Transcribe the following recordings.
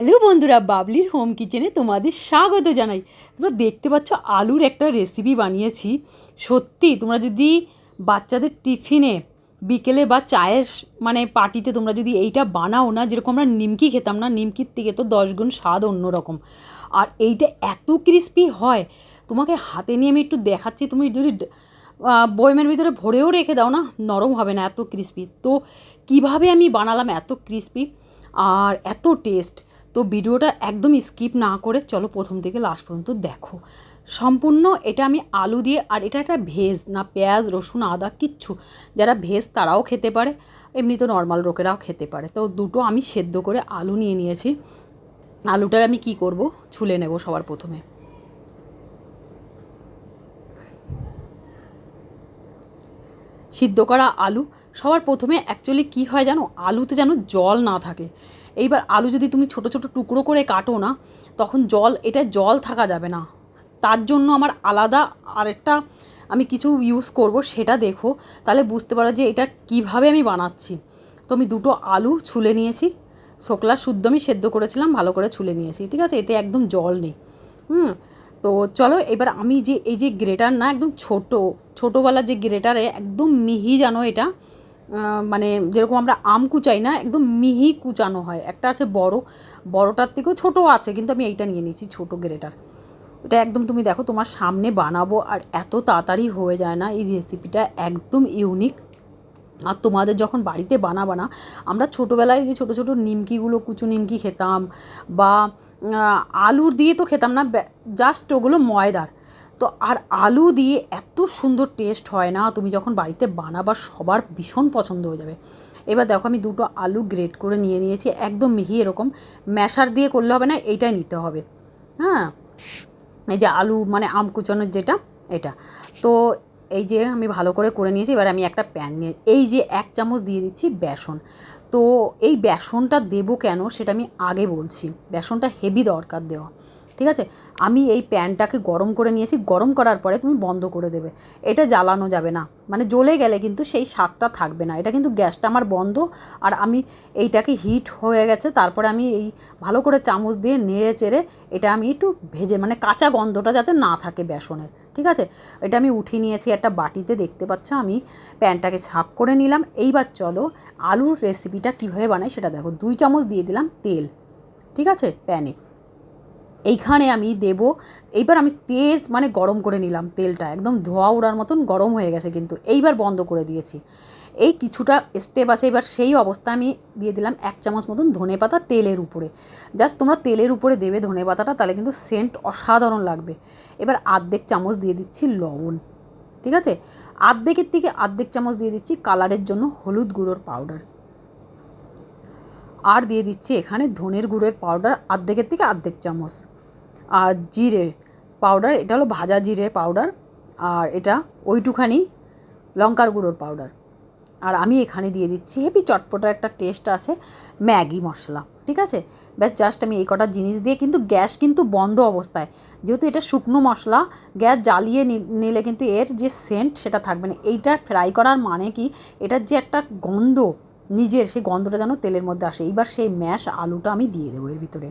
Hello বন্ধুরা, বাবলির home কিচেনে তোমাদের স্বাগত জানাই। তোমরা দেখতে পাচ্ছ, আলুর একটা রেসিপি বানিয়েছি। সত্যি, তোমরা যদি বাচ্চাদের টিফিনে বিকেলে বা চায়ের মানে পার্টিতে তোমরা যদি এইটা বানাও না, যেরকম আমরা নিমকি খেতাম না, নিমকির থেকে তো দশ গুণ স্বাদ অন্যরকম। আর এইটা এত ক্রিস্পি হয়, তোমাকে হাতে নিয়ে আমি একটু দেখাচ্ছি। তুমি যদি বয়মের ভিতরে ভরেও রেখে দাও না, নরম হবে না, এত ক্রিস্পি তো কীভাবে আমি বানালাম এত ক্রিস্পি আর এত টেস্ট তো ভিডিওটা একদম স্কিপ না করে চলো প্রথম থেকে লাস্ট পর্যন্ত দেখো। সম্পূর্ণ এটা আমি আলু দিয়ে, আর এটা একটা ভেজ না পেঁয়াজ, রসুন, আদা, কিচ্ছু। যারা ভেজ তারাও খেতে পারে, এমনি তো নর্মাল লোকেরাও খেতে পারে। তো দুটো আমি সেদ্ধ করে আলু নিয়ে নিয়েছি। আলুটার আমি কি করব? ছুলে নেব সবার প্রথমে। সিদ্ধ করা আলু। সবার প্রথমে অ্যাকচুয়ালি কী হয় জানো? আলুতে যেন জল না থাকে। এইবার আলু যদি তুমি ছোট ছোট টুকরো করে কাটো না, তখন জল, এটা জল থাকা যাবে না। তার জন্য আমার আলাদা আরেকটা আমি কিছু ইউজ করব, সেটা দেখো। তাহলে বুঝতে পারো যে এটা কীভাবে আমি বানাচ্ছি। তো আমি দুটো আলু ছুলে নিয়েছি। শোকলা শুদ্ধ আমি সেদ্ধ করেছিলাম, ভালো করে ছুলে নিয়েছি, ঠিক আছে? এতে একদম জল নেই। হুম? তো চলো, এবার আমি যে, এই যে গ্রেটার না, একদম ছোট ছোটোবেলার যে গ্রেটারে একদম মিহি জানো এটা মানে যেরকম আমরা আম কুচাই না, একদম মিহি কুচানো হয়। একটা আছে বড়, বড়টার থেকেও ছোটো আছে, কিন্তু আমি এইটা নিয়ে নিয়েছি ছোটো গ্রেটার। এটা একদম তুমি দেখো তোমার সামনে বানাবো আর এত তাড়াতাড়ি হয়ে যায় না, এই রেসিপিটা একদম ইউনিক আর তোমাদের যখন বাড়িতে বানাবা না, আমরা ছোটোবেলায় যে ছোটো ছোটো নিমকিগুলো, কুচু নিমকি খেতাম বা আলুর দিয়ে তো খেতাম না জাস্ট ওগুলো ময়দার। তো আর আলু দিয়ে এত সুন্দর টেস্ট হয় না, তুমি যখন বাড়িতে বানাবা সবার ভীষণ পছন্দ হয়ে যাবে। এবার দেখো আমি দুটো আলু গ্রেট করে নিয়ে নিয়েছি, একদম মিহি এরকম, ম্যাশার দিয়ে করলে হবে না, এইটাই নিতে হবে। হ্যাঁ? এই যে আলু মানে আম কুচানোর যেটা, এটা। তো এই যে আমি ভালো করে করে নিয়েছি, এবার আমি একটা প্যান নিয়ে, এই যে এক চামচ দিয়ে দিচ্ছি বেসন। তো এই বেসনটা দেবো কেন সেটা আমি আগে বলছি, বেসনটা হেভি দরকার দেওয়া। ঠিক আছে? আমি এই প্যানটাকে গরম করে নিয়েছি, গরম করার পরে তুমি বন্ধ করে দেবে। এটা জ্বালানো যাবে না। মানে জ্বলে গেলে কিন্তু সেই স্বাদটা থাকবে না। এটা কিন্তু গ্যাসটা আমার বন্ধ আর আমি এইটাকে হিট হয়ে গেছে। তারপরে আমি এই ভালো করে চামচ দিয়ে নেড়ে চেড়ে এটা আমি একটু ভেজে মানে কাঁচা গন্ধটা যাতে না থাকে বেসনের ঠিক আছে? এটা আমি উঠিয়ে নিয়েছি একটা বাটিতে, দেখতে পাচ্ছ? আমি প্যানটাকে সাফ করে নিলাম। এইবার চলো আলুর রেসিপিটা কীভাবে বানাই সেটা দেখো। দুই চামচ দিয়ে দিলাম তেল। ঠিক আছে? প্যানে। এইখানে আমি দেব। এইবার আমি তেজ মানে গরম করে নিলাম তেলটা। একদম ধোয়া উড়ার মতন গরম হয়ে গেছে কিন্তু। এইবার বন্ধ করে দিয়েছি। এই কিছুটা স্টেপ আছে। এবার সেই অবস্থা আমি দিয়ে দিলাম এক চামচ মতন ধনে পাতা তেলের উপরে। জাস্ট তোমরা তেলের উপরে দেবে ধনে পাতাটা, তাহলে কিন্তু সেন্ট অসাধারণ লাগবে। এবার আর্ধেক চামচ দিয়ে দিচ্ছি লবণ। ঠিক আছে? আর্ধেকের থেকে আর্ধেক চামচ দিয়ে দিচ্ছি কালারের জন্য হলুদ গুঁড়োর পাউডার আর দিয়ে দিচ্ছি এখানে ধনের গুঁড়োর পাউডার আর্ধেকের থেকে আর্ধেক চামচ। আর জিরে পাউডার এটা হলো ভাজা জিরে পাউডার আর এটা ওইটুখানি লঙ্কার গুঁড়োর পাউডার আর আমি এখানে দিয়ে দিচ্ছি হেভি চটপটা, একটা টেস্ট আছে ম্যাগি মশলা, ঠিক আছে? ব্যাস জাস্ট আমি এই কটা জিনিস দিয়ে কিন্তু গ্যাস কিন্তু বন্ধ অবস্থায়। যেহেতু এটা শুকনো মশলা, গ্যাস জ্বালিয়ে নিলে কিন্তু এর যে সেন্ট সেটা থাকবে না। এইটা ফ্রাই করার মানে কি? এটার যে একটা গন্ধ, নিজের সেই গন্ধটা যেন তেলের মধ্যে আসে। এইবার সেই ম্যাশ আলুটা আমি দিয়ে দেবো এর ভিতরে।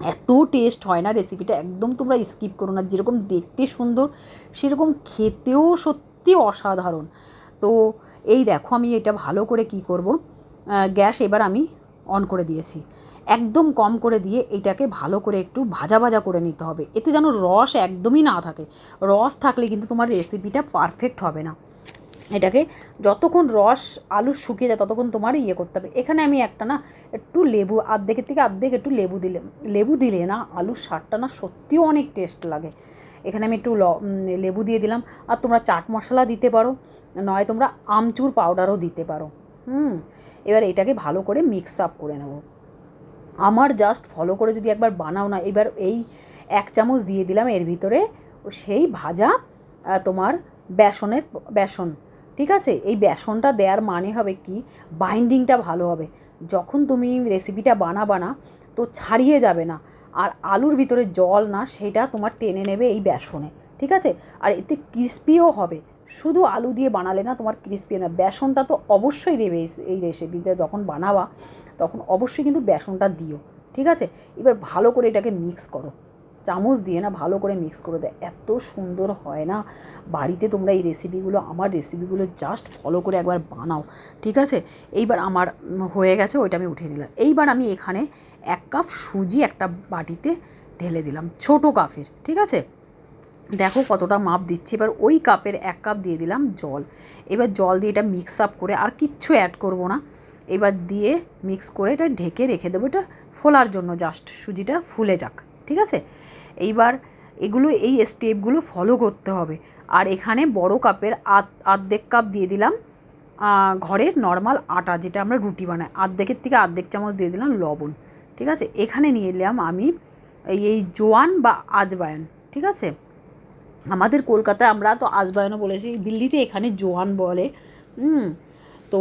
এত টেস্ট হয় না রেসিপিটা একদম তোমরা স্কিপ করো না। যেরকম দেখতে সুন্দর, সেরকম খেতেও সত্যি অসাধারণ। তো এই দেখো আমি এটা ভালো করে কি করব? গ্যাস এবার আমি অন করে দিয়েছি। একদম কম করে দিয়ে এটাকে ভালো করে একটু ভাজা ভাজা করে নিতে হবে। এতে যেন রস একদমই না থাকে। রস থাকলে কিন্তু তোমার রেসিপিটা পারফেক্ট হবে না। এটাকে যতক্ষণ রস, আলু শুকিয়ে যায়, ততক্ষণ তোমার ইয়ে করতে হবে। এখানে আমি একটা না, একটু লেবু, আর্ধেকের থেকে আর্ধেক একটু লেবু দিলে লেবু দিলে না, আলুর স্বাদটা না সত্যিও অনেক টেস্ট লাগে। এখানে আমি একটু লেবু দিয়ে দিলাম। আর তোমরা চাট মশলা দিতে পারো, নয় তোমরা আমচুর পাউডারও দিতে পারো। হুম, এবার এটাকে ভালো করে মিক্স আপ করে নেব। আমার জাস্ট ফলো করে যদি একবার বানাও না, এবার এই এক চামচ দিয়ে দিলাম, এর ভিতরে সেই ভাজা তোমার বেসনের, বেসন। ঠিক আছে? এই বেসনটা দেওয়ার মানে হবে কি? বাইন্ডিংটা ভালো হবে। যখন তুমি রেসিপিটা বানাবা না, তো ছাড়িয়ে যাবে না। আর আলুর ভিতরে জল না, সেটা তোমার টেনে নেবে এই বেসনে। ঠিক আছে? আর এতে ক্রিস্পিও হবে। শুধু আলু দিয়ে বানালে না তোমার ক্রিস্পি না। বেসনটা তো অবশ্যই দেবে এই- রেসিপিতে যখন বানাবা, তখন অবশ্যই কিন্তু বেসনটা দিও। ঠিক আছে? এবার ভালো করে এটাকে মিক্স করো। চামচ দিয়ে না ভালো করে মিক্স করে দেয় এত সুন্দর হয় না। বাড়িতে তোমরা এই রেসিপিগুলো আমার রেসিপিগুলো জাস্ট ফলো করে একবার বানাও, ঠিক আছে? এইবার আমার হয়ে গেছে, ওইটা আমি উঠিয়ে নিলাম। এইবার আমি এখানে এক কাপ সুজি একটা বাটিতে ঢেলে দিলাম, ছোটো কাপের ঠিক আছে? দেখো কতটা মাপ দিচ্ছি। এবার ওই কাপের এক কাপ দিয়ে দিলাম জল। এবার জল দিয়ে এটা মিক্স আপ করে আর কিচ্ছু অ্যাড করব না। এবার দিয়ে মিক্স করে এটা ঢেকে রেখে দেবো। এটা ফোলার জন্য জাস্ট সুজিটা ফুলে যাক, ঠিক আছে? এইবার এগুলো, এই স্টেপগুলো ফলো করতে হবে। আর এখানে বড় কাপের আধ, আর্ধেক কাপ দিয়ে দিলাম ঘরের নর্মাল আটা যেটা আমরা রুটি বানাই। আর্ধেকের থেকে আর্ধেক চামচ দিয়ে দিলাম লবণ, ঠিক আছে? এখানে নিয়ে এলাম আমি এই জোয়ান বা আজবায়ন, ঠিক আছে? আমাদের কলকাতায় আমরা তো আজবায়নও বলেছি, দিল্লিতে এখানে জোয়ান বলে তো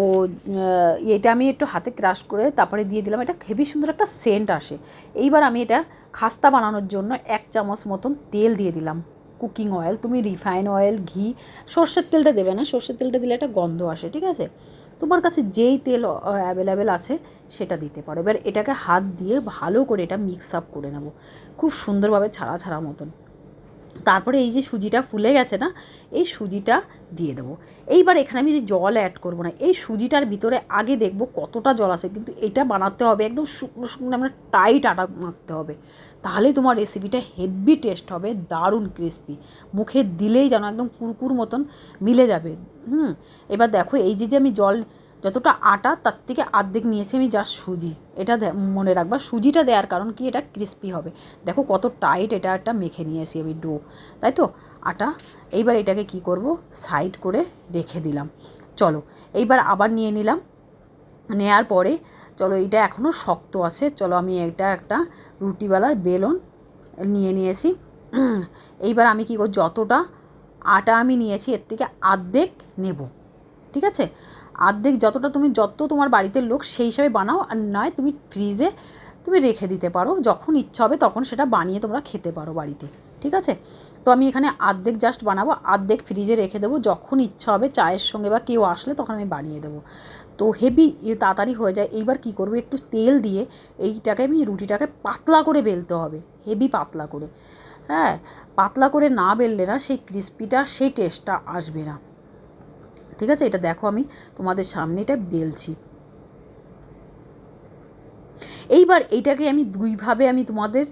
এটা আমি একটু হাতে ক্রাশ করে তারপরে দিয়ে দিলাম। এটা হেবি সুন্দর একটা সেন্ট আসে। এইবার আমি এটা খাস্তা বানানোর জন্য এক চামচ মতন তেল দিয়ে দিলাম। কুকিং অয়েল তুমি রিফাইন অয়েল ঘি, সর্ষের তেলটা দেবে না। সর্ষের তেলটা দিলে একটা গন্ধ আসে, ঠিক আছে? তোমার কাছে যেই তেল অ্যাভেলেবেল আছে, সেটা দিতে পারো। এবার এটাকে হাত দিয়ে ভালো করে এটা মিক্স আপ করে নেব। খুব সুন্দরভাবে ছাড়া ছাড়া মতন। তারপরে এই যে সুজিটা ফুলে গেছে না, এই সুজিটা দিয়ে দেবো। এইবার এখানে আমি যে জল অ্যাড করব না, এই সুজিটার ভিতরে আগে দেখব কতটা জল আছে, কিন্তু এটা বানাতে হবে, একদম শুকনো শুকনো আমরা টাইট আটা মাখতে হবে। তাহলেই তোমার রেসিপিটা হেভি টেস্ট হবে, দারুণ ক্রিস্পি মুখে দিলেই যেন একদম কুরকুর মতন মিলে যাবে। হুম, এবার দেখো এই যে যে আমি জল যতটা আটা তার থেকে আর্ধেক নিয়েছি আমি জাস্ট সুজি। এটা মনে রাখবা, সুজিটা দেওয়ার কারণ কি? এটা ক্রিস্পি হবে। দেখো কত টাইট এটা একটা মেখে নিয়েছি আমি ডো তাই তো? আটা। এইবার এটাকে কি করব? সাইড করে রেখে দিলাম। চলো, এইবার আবার নিয়ে নিলাম। নেয়ার পরে, চলো এটা এখনও শক্ত আছে। চলো আমি এটা একটা রুটিওয়ালার বেলন নিয়ে নিয়েছি। এইবার আমি কী করব? যতটা আটা আমি নিয়েছি, এর থেকে আর্ধেক নেব। ঠিক আছে? আর্ধেক যতটা তুমি, যত তোমার বাড়িতে লোক সেই হিসাবে বানাও, আর নয় তুমি ফ্রিজে তুমি রেখে দিতে পারো। যখন ইচ্ছা হবে তখন সেটা বানিয়ে তোমরা খেতে পারো বাড়িতে। ঠিক আছে? তো আমি এখানে আর্ধেক জাস্ট বানাবো, আর্ধেক ফ্রিজে রেখে দেবো। যখন ইচ্ছা হবে চায়ের সঙ্গে বা কেউ আসলে তখন আমি বানিয়ে দেবো। তো হেভি তাড়াতাড়ি হয়ে যায়। এইবার কী করব? একটু তেল দিয়ে এইটাকে আমি রুটিটাকে পাতলা করে বেলতে হবে। হেভি পাতলা করে। হ্যাঁ? পাতলা করে না বেললে না সেই ক্রিস্পিটা সেই টেস্টটা আসবে না। ঠিক আছে? এটা দেখো আমি তোমাদের সামনে এটা বেলছি। এইবার এইটাকে আমি দুইভাবে আমি তোমাদের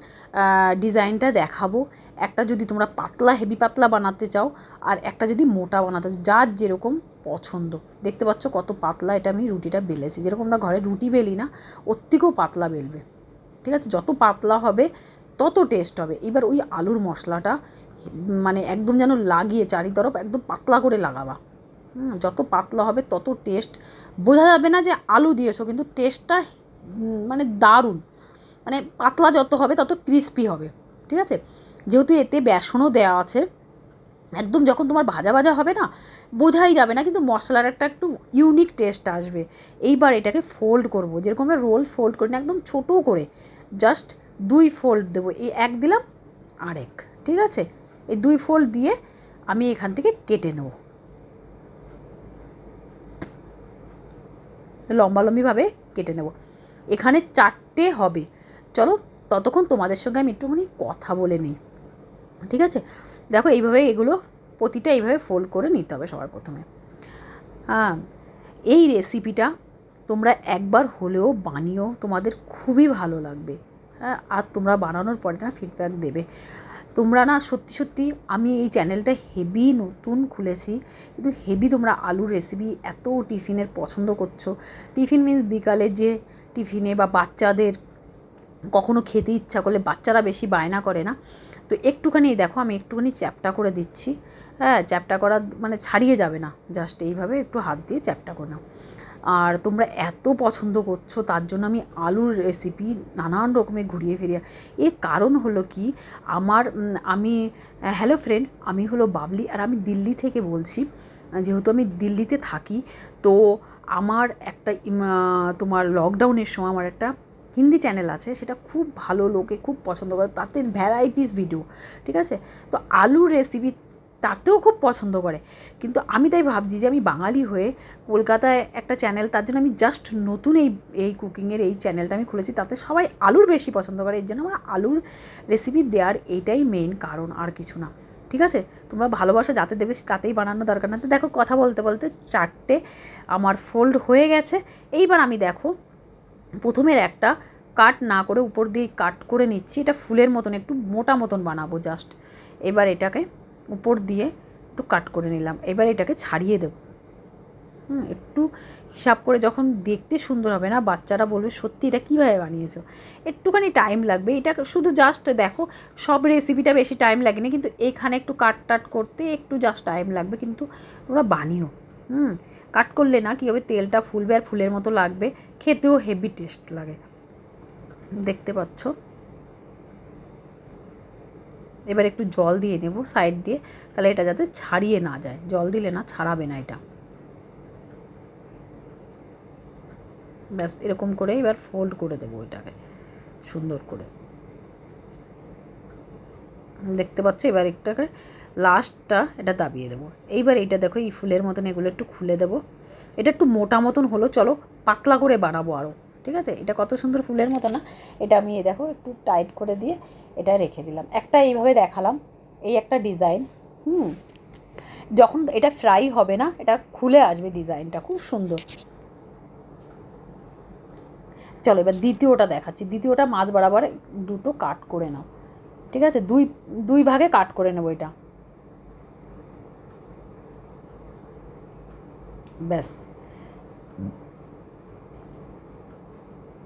ডিজাইনটা দেখাবো। একটা যদি তোমরা পাতলা হেভি পাতলা বানাতে চাও, আর একটা যদি মোটা বানাতে চাও, যার যেরকম পছন্দ। দেখতে পাচ্ছ কত পাতলা এটা আমি রুটিটা বেলেছি। যেরকম আমরা ঘরে রুটি বেলি না, ওর থেকেও পাতলা বেলবে। ঠিক আছে? যত পাতলা হবে, তত টেস্ট হবে। এবার ওই আলুর মশলাটা মানে একদম যেন লাগিয়ে চারিতরফ একদম পাতলা করে লাগাবা। যত পাতলা হবে তত টেস্ট বোঝা যাবে না যে আলু দিয়েছ, কিন্তু টেস্টটা মানে দারুণ। মানে পাতলা যত হবে তত ক্রিস্পি হবে, ঠিক আছে? যেহেতু এতে বেসনও দেওয়া আছে, একদম যখন তোমার ভাজা ভাজা হবে না, বোঝাই যাবে না, কিন্তু মশলার একটা একটু ইউনিক টেস্ট আসবে। এইবার এটাকে ফোল্ড করব, যেরকম আমরা রোল ফোল্ড করি না, একদম ছোটো করে জাস্ট দুই ফোল্ড দেবো। এই এক দিলাম, আরেক, ঠিক আছে? এই দুই ফোল্ড দিয়ে আমি এখান থেকে কেটে নেব। লম্বালম্বিভাবে কেটে নেব। এখানে চারটে হবে। চলো ততক্ষণ তোমাদের সঙ্গে আমি একটুখানি কথা বলে নিই। ঠিক আছে? দেখো এইভাবে এগুলো, প্রতিটা এইভাবে ফোল্ড করে নিতে হবে সবার প্রথমে। হ্যাঁ এই রেসিপিটা তোমরা একবার হলেও বানিয়েও তোমাদের খুবই ভালো লাগবে। হ্যাঁ আর তোমরা বানানোর পরে না ফিডব্যাক দেবে। তোমরা না সত্যি সত্যি আমি এই চ্যানেলটা হেভি নতুন খুলেছি, কিন্তু হেভি তোমরা আলুর রেসিপি এত টিফিনের পছন্দ করছ। টিফিন মিন্স বিকালে যে টিফিনে বা বাচ্চাদের কখনো খেতে ইচ্ছা করলে বাচ্চারা বেশি বায়না করে না। তো একটুখানি দেখো, আমি একটুখানি চ্যাপটা করে দিচ্ছি। হ্যাঁ চ্যাপটা করা মানে ছাড়িয়ে যাবে না। জাস্ট এইভাবে একটু হাত দিয়ে চ্যাপটা করে নাও। আর তোমরা এত পছন্দ করছ, তার জন্য আমি আলুর রেসিপি নানান রকমের ঘুরিয়ে ফিরিয়ে এর কারণ হলো কি, আমার আমি হ্যালো ফ্রেন্ড আমি হলো বাবলি আর আমি দিল্লি থেকে বলছি। যেহেতু আমি দিল্লিতে থাকি, তো আমার একটা তোমার লকডাউনের সময় আমার একটা হিন্দি চ্যানেল আছে, সেটা খুব ভালো, লোকে খুব পছন্দ করে, তাতে ভ্যারাইটিস ভিডিও ঠিক আছে? তো আলুর রেসিপি তাতেও খুব পছন্দ করে। কিন্তু আমি তাই ভাবছি যে আমি বাঙালি হয়ে কলকাতায় একটা চ্যানেল তার জন্য আমি জাস্ট নতুন এই এই কুকিংয়ের এই চ্যানেলটা আমি খুলেছি, তাতে সবাই আলুর বেশি পছন্দ করে, এর জন্য আমার আলুর রেসিপি দেওয়ার এইটাই মেন কারণ, আর কিছু না। ঠিক আছে? তোমরা ভালোবাসা, যাতে দেবে তাতেই বানানো দরকার না। তো দেখো, কথা বলতে বলতে চারটে আমার ফোল্ড হয়ে গেছে। এইবার আমি দেখো, প্রথমের একটা কাট না করে উপর দিয়ে কাট করে নিচ্ছি, এটা ফুলের মতন, একটু মোটা মতন বানাবো জাস্ট এবার এটাকে উপর দিয়ে একটু কাট করে নিলাম। এবার এটাকে ছাড়িয়ে দেবো। হুম, একটু হিসাব করে যখন দেখতে সুন্দর হবে না, বাচ্চারা বলবে, সত্যি এটা কীভাবে বানিয়েছো? একটুখানি টাইম লাগবে। এটা শুধু জাস্ট দেখো, সব রেসিপিটা বেশি টাইম লাগেনি, কিন্তু এখানে একটু কাট টাট করতে একটু জাস্ট টাইম লাগবে। কিন্তু তোমরা বানিও। হুম কাট করলে না কী হবে, তেলটা ফুলবে আর ফুলের মতো লাগবে। খেতেও হেভি টেস্ট লাগে। দেখতে পাচ্ছ? এবার একটু জল দিয়ে নেব সাইড দিয়ে। তাহলে এটা যাতে ছাড়িয়ে না যায়। জল দিলে না ছাড়াবে না এটা। ব্যাস, এরকম করে এবার ফোল্ড করে দেবো এটাকে। সুন্দর করে। দেখতে পাচ্ছ, এবার একটাকে লাস্টটা এটা দাবিয়ে দেবো। এইবার এইটা দেখো, এই ফুলের মতন এগুলো একটু খুলে দেবো। এটা একটু মোটা মতন হলো, চলো, পাতলা করে বানাবো আরও ঠিক আছে? এটা কত সুন্দর ফুলের মতো না? এটা আমি, এই দেখো, একটু টাইট করে দিয়ে এটা রেখে দিলাম। একটা এইভাবে দেখালাম, এই একটা ডিজাইন, হুম? যখন এটা ফ্রাই হবে না, এটা খুলে আসবে ডিজাইনটা, খুব সুন্দর। চলো, এবার দ্বিতীয়টা দেখাচ্ছি। দ্বিতীয়টা মাছ বরাবর দুটো কাট করে নাও, ঠিক আছে? দুই দুই ভাগে কাট করে নেব এটা। ব্যাস।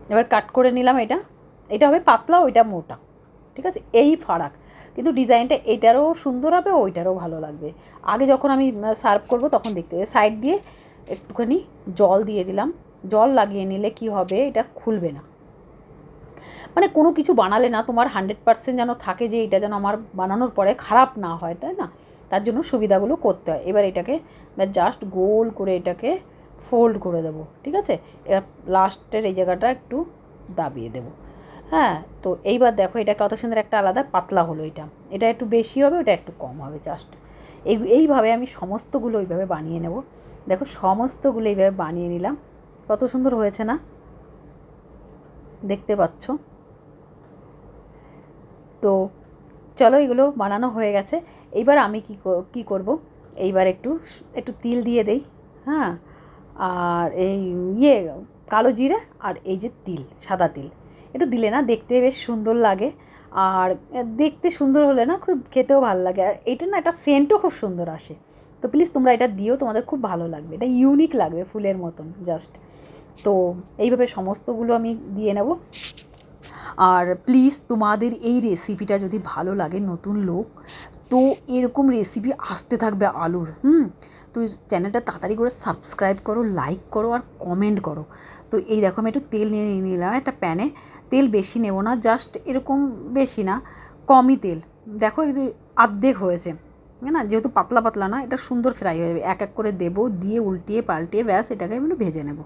এবার কাট করে নিলাম এটা। এটা হবে পাতলা, ওইটা মোটা। ঠিক আছে? এই ফারাক। কিন্তু ডিজাইনটা এটারও সুন্দর হবে, ওইটারও ভালো লাগবে। আগে যখন আমি সার্ভ করব তখন দেখতে হবে। সাইড দিয়ে একটুখানি জল দিয়ে দিলাম। জল লাগিয়ে নিলে কি হবে? এটা খুলবে না। মানে কোনো কিছু বানালে না, তোমার হান্ড্রেড পার্সেন্ট যেন থাকে যে এটা যেন আমার বানানোর পরে খারাপ না হয়, তাই না? তার জন্য সুবিধাগুলো করতে হয়। এবার এটাকে জাস্ট গোল করে এটাকে ফোল্ড করে দেবো, ঠিক আছে? এবার লাস্টের এই জায়গাটা একটু দাবিয়ে দেবো। হ্যাঁ তো এইবার দেখো এটা কত সুন্দর একটা আলাদা পাতলা হলো এটা। এটা একটু বেশি হবে, ওটা একটু কম হবে জাস্ট এই, এইভাবে আমি সমস্তগুলো ওইভাবে বানিয়ে নেব। দেখো সমস্তগুলো এইভাবে বানিয়ে নিলাম। কত সুন্দর হয়েছে না? দেখতে পাচ্ছ? তো চলো এগুলো বানানো হয়ে গেছে। এইবার আমি কী কী করব? এইবার একটু একটু তিল দিয়ে দেই। হ্যাঁ আর এই ইয়ে কালো জিরে আর এই যে তিল, সাদা তিল। একটু দিলে না দেখতে বেশ সুন্দর লাগে। আর দেখতে সুন্দর হলে না খুব খেতেও ভালো লাগে। আর এটা না একটা সেন্টও খুব সুন্দর আসে। তো প্লিজ তোমরা এটা দিও, তোমাদের খুব ভালো লাগবে। এটা ইউনিক লাগবে ফুলের মতন জাস্ট তো এইভাবে সমস্তগুলো আমি দিয়ে নেব। আর প্লিজ তোমাদের এই রেসিপিটা যদি ভালো লাগে নতুন লোক তো এরকম রেসিপি আসতে থাকবে আলুর, হুম? তো চ্যানেলটা তাড়াতাড়ি করে সাবস্ক্রাইব করো লাইক করো আর কমেন্ট করো। তো এই দেখো আমি একটু তেল নিয়ে নিলাম একটা প্যানে তেল বেশি নেব না জাস্ট এরকম বেশি না, কমই তেল। দেখো একটু আর্ধেক হয়েছে না? যেহেতু পাতলা পাতলা না, এটা সুন্দর ফ্রাই হয়ে যাবে। এক এক করে দেবো, দিয়ে উল্টিয়ে পাল্টিয়ে ব্যাস, এটাকে আমি একটু ভেজে নেব।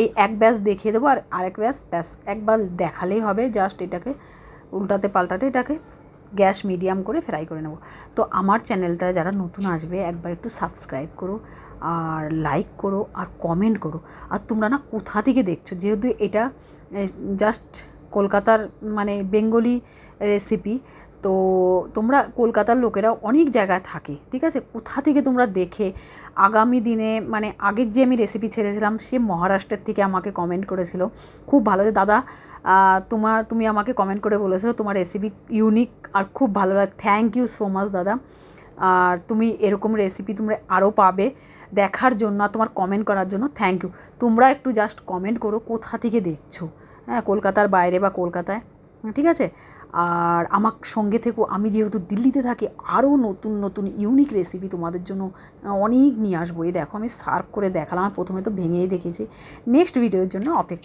এই এক ব্যাস দেখিয়ে দেবো আর আরেক ব্যাস ব্যাস, একবার দেখালেই হবে জাস্ট এটাকে উল্টাতে পাল্টাতে এটাকে। গ্যাস মিডিয়াম করে ফ্রাই করে নেব। তো আমার চ্যানেলটা যারা নতুন আসবে, একবার একটু সাবস্ক্রাইব করো, আর লাইক করো, আর কমেন্ট করো। আর তোমরা না কোথা থেকে দেখছ? যেহেতু এটা জাস্ট কলকাতার মানে বেঙ্গলি রেসিপি তো তোমরা কলকাতার লোকেরা অনেক জায়গায় থাকে, ঠিক আছে? কোথা থেকে তোমরা দেখে আগামী দিনে মানে আগের যে আমি রেসিপি ছেড়েছিলাম, সে মহারাষ্ট্রের থেকে আমাকে কমেন্ট করেছিল। খুব ভালো যে, দাদা তোমার, তুমি আমাকে কমেন্ট করে বলেছ, তোমার রেসিপি ইউনিক আর খুব ভালো লাগে থ্যাংক ইউ সো মাচ দাদা। আর তুমি এরকম রেসিপি তোমরা আরও পাবে দেখার জন্য তোমার কমেন্ট করার জন্য। থ্যাংক ইউ তোমরা একটু জাস্ট কমেন্ট করো, কোথা থেকে দেখছ? হ্যাঁ কলকাতার বাইরে বা কলকাতায়, ঠিক আছে? আর আমার সঙ্গে থেকেও আমি যেহেতু দিল্লিতে থাকি, আরও নতুন নতুন ইউনিক রেসিপি তোমাদের জন্য অনেক নিয়ে আসব। এই দেখো, আমি সার্ভ করে দেখালাম প্রথমে তো ভেঙেই দেখেছি। নেক্সট ভিডিওর জন্য অপেক্ষা